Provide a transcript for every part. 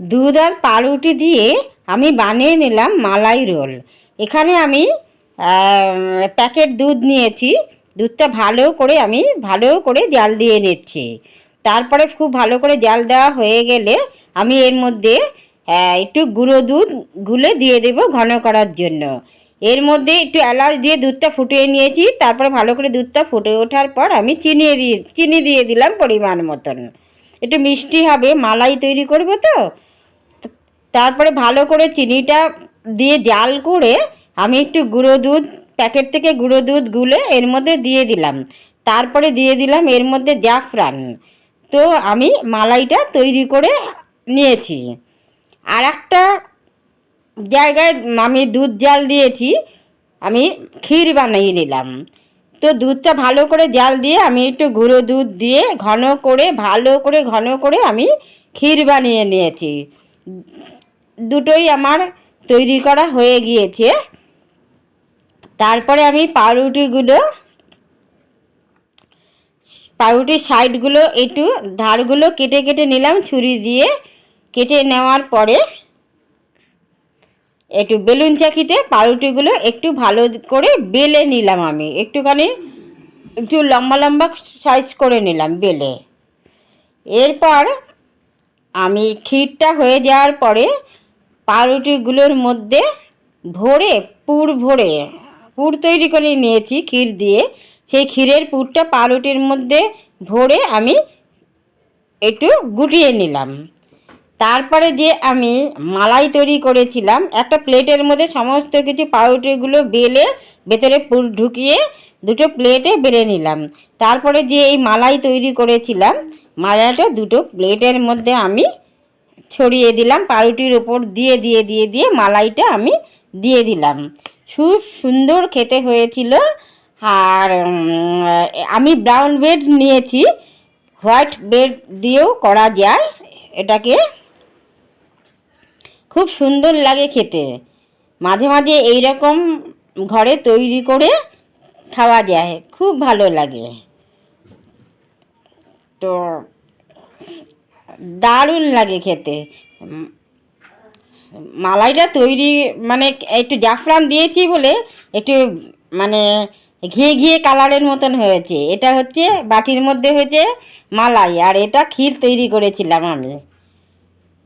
দুধ আর পাউরুটি দিয়ে আমি বানিয়ে নিলাম মালাই রোল। এখানে আমি প্যাকেট দুধ নিয়েছি। দুধটা ভালো করে আমি ভালো করে জাল দিয়ে নিচ্ছি। তারপরে খুব ভালো করে জাল দেওয়া হয়ে গেলে আমি এর মধ্যে একটু গুঁড়ো দুধ গুলে দিয়ে দেবো ঘন করার জন্য। এর মধ্যে একটু এলাচ দিয়ে দুধটা ফুটিয়ে নিয়েছি। তারপরে ভালো করে দুধটা ফুটে ওঠার পর আমি চিনি দিয়ে চিনি দিয়ে দিলাম পরিমাণ মতন। একটু মিষ্টি হবে, মালাই তৈরি করব তো? তারপরে ভালো করে চিনিটা দিয়ে জাল করে আমি একটু গুঁড়ো দুধ, প্যাকেট থেকে গুঁড়ো দুধ গুলে এর মধ্যে দিয়ে দিলাম। তারপরে দিয়ে দিলাম এর মধ্যে জাফরান। তো আমি মালাইটা তৈরি করে নিয়েছি। আর একটা জায়গায় আমি দুধ জাল দিয়েছি, আমি ক্ষীর বানিয়ে নিলাম। তো দুধটা ভালো করে জাল দিয়ে আমি একটু গুঁড়ো দুধ দিয়ে ঘন করে, ভালো করে ঘন করে আমি ক্ষীর বানিয়ে নিয়েছি। দুটোই আমার তৈরি করা হয়ে গিয়েছে। তারপরে আমি পাউরুটিগুলো পাউরুটির সাইডগুলো একটু ধারগুলো কেটে কেটে নিলাম ছুরি দিয়ে। কেটে নেওয়ার পরে একটু বেলুন চাকিতে পাউরুটিগুলো একটু ভালো করে বেলে নিলাম আমি। একটুখানি একটু লম্বা লম্বা সাইজ করে নিলাম বেলে। এরপর আমি ক্ষীরটা হয়ে যাওয়ার পরে পাউরুটিগুলোর মধ্যে ভরে পুর ভরে, পুর তৈরি করে নিয়েছি ক্ষীর দিয়ে। সেই ক্ষীরের পুরটা পাউরুটির মধ্যে ভরে আমি একটু গুটিয়ে নিলাম। তারপরে যে আমি মালাই তৈরি করেছিলাম, একটা প্লেটের মধ্যে সমস্ত কিছু পাউরুটিগুলো বেলে ভেতরে পুর ঢুকিয়ে দুটো প্লেটে বেলে নিলাম। তারপরে যে এই মালাই তৈরি করেছিলাম, মালাইটা দুটো প্লেটের মধ্যে আমি ছড়িয়ে দিলাম, পাউরুটির ওপর দিয়ে দিয়ে দিয়ে দিয়ে মালাইটা আমি দিয়ে দিলাম। খুব সুন্দর খেতে হয়েছিল। আর আমি ব্রাউন ব্রেড নিয়েছি হোয়াইট ব্রেড দিয়েও করা যায় এটাকে। খুব সুন্দর লাগে খেতে। মাঝে মাঝে এই রকম ঘরে তৈরি করে খাওয়া যায়, খুব ভালো লাগে। তো দারুণ লাগে খেতে। মালাইটা তৈরি মানে একটু জাফরান দিয়েছি বলে একটু মানে ঘিয়ে ঘিয়ে কালারের মতন হয়েছে। এটা হচ্ছে, বাটির মধ্যে হয়েছে মালাই, আর এটা ক্ষীর তৈরি করেছিলাম আমি।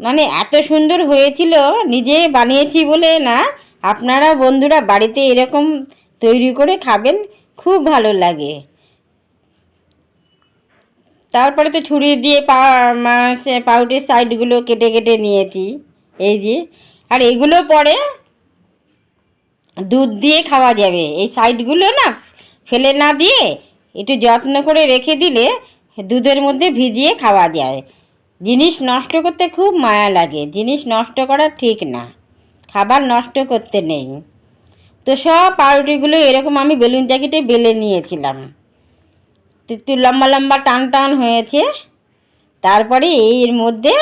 মানে এত সুন্দর হয়েছিল, নিজে বানিয়েছি বলে না, আপনারা বন্ধুরা বাড়িতে এরকম তৈরি করে খাবেন, খুব ভালো লাগে। তারপরে তো ছুরি দিয়ে পা সে পাউডের সাইডগুলো কেটে কেটে নিয়েছি। এই যে, আর এগুলো পরে দুধ দিয়ে খাওয়া যাবে। এই সাইডগুলো না ফেলে না দিয়ে একটু যত্ন করে রেখে দিলে দুধের মধ্যে ভিজিয়ে খাওয়া যায়। জিনিস নষ্ট করতে খুব মায়া লাগে। জিনিস নষ্ট করা ঠিক না। খাবার নষ্ট করতে নেই। তো সব পাউরুটিগুলো এরকম আমি বেলুন জ্যাকেটে বেলে নিয়েছিলাম। একটু লম্বা লম্বা টান টান হয়েছে। তারপরে এর মধ্যে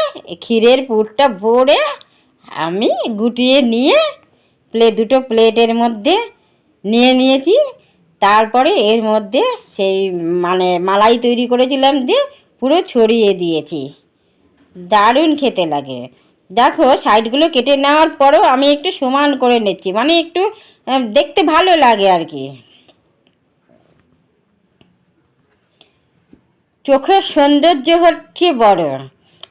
ক্ষীরের পুরটা ভরে আমি গুটিয়ে নিয়ে প্লে, দুটো প্লেটের মধ্যে নিয়ে নিয়েছি। তারপরে এর মধ্যে সেই মানে মালাই তৈরি করেছিলাম দিয়ে পুরো ছড়িয়ে দিয়েছি। দারুণ খেতে লাগে। দেখো, সাইডগুলো কেটে নেওয়ার পরও আমি একটু সমান করে নিচ্ছি। মানে একটু দেখতে ভালো লাগে আর কি। চোখের সৌন্দর্য হচ্ছে বড়?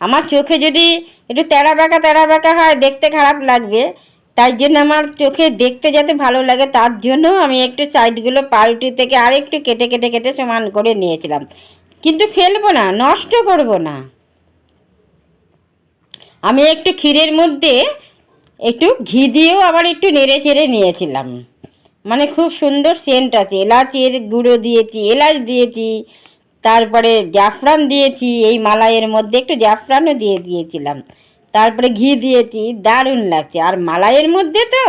আমার চোখে যদি একটু তেরা বাঁকা তেরা বাঁকা হয়, দেখতে খারাপ লাগবে। তাই জন্য আমার চোখে দেখতে যাতে ভালো লাগে, তার জন্য আমি একটু সাইডগুলো পাউরুটি থেকে আর একটু কেটে কেটে কেটে সমান করে নিয়েছিলাম। কিন্তু ফেলব না, নষ্ট করব না। আমি একটু ক্ষীরের মধ্যে একটু ঘি দিয়েও আবার একটু নেড়ে চেড়ে নিয়েছিলাম। মানে খুব সুন্দর সেন্ট আছে। এলাচের গুঁড়ো দিয়েছি, এলাচ দিয়েছি। তারপরে জাফরান দিয়েছি, এই মালাইয়ের মধ্যে একটু জাফরানও দিয়ে দিয়েছিলাম। তারপরে ঘি দিয়েছি, দারুণ লাগছে। আর মালাইয়ের মধ্যে তো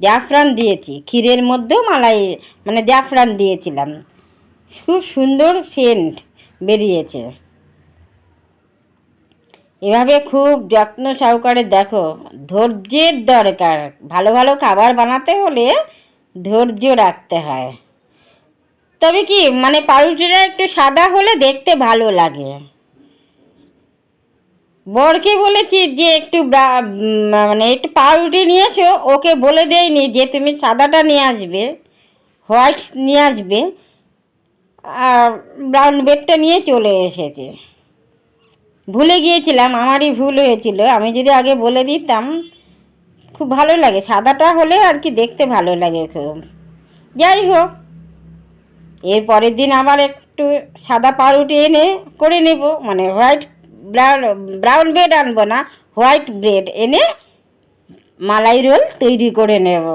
জাফরান দিয়েছি, ক্ষীরের মধ্যেও মালাই মানে জাফরান দিয়েছিলাম। খুব সুন্দর সেন্ট বেরিয়েছে। এভাবে খুব যত্ন সহকারে দেখো, ধৈর্যের দরকার। ভালো ভালো খাবার বানাতে হলে ধৈর্য রাখতে হয়। তবে কি মানে পাউরুটিটা একটু সাদা হলে দেখতে ভালো লাগে। বরকে বলেছি যে একটু মানে একটু পাউরুটি নিয়ে এসো, ওকে বলে দেয়নি যে তুমি সাদাটা নিয়ে আসবে, হোয়াইট নিয়ে আসবে, আর ব্রাউন ব্রেডটা নিয়ে চলে এসেছে। ভুলে গিয়েছিলাম, আমারই ভুল হয়েছিল, আমি যদি আগে বলে দিতাম, খুব ভালো লাগে, সাদাটা হলে আর কি দেখতে ভালো লাগে খুব। যাই হোক। এর পরের দিন আবার একটু সাদা পাউরুটি এনে করে নেব। মানে হোয়াইট ব্রাউন ব্রাউন ব্রেড আনব না, হোয়াইট ব্রেড এনে মালাই রোল তৈরি করে নেব।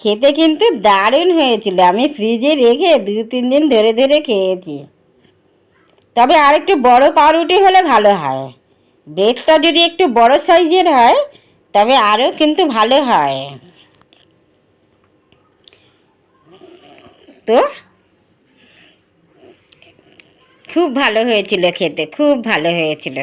খেতে কিন্তু দারুণ হয়েছিল। আমি ফ্রিজে রেখে দু তিন দিন ধরে ধরে খেয়েছি। তবে আর একটু বড় পাউরুটি হলে ভালো হয়। ব্রেডটা যদি একটু বড় সাইজের হয়, তবে আরও কিন্তু ভালো হয়। তো খুব ভালো হয়েছিল খেতে খুব ভালো হয়েছিল।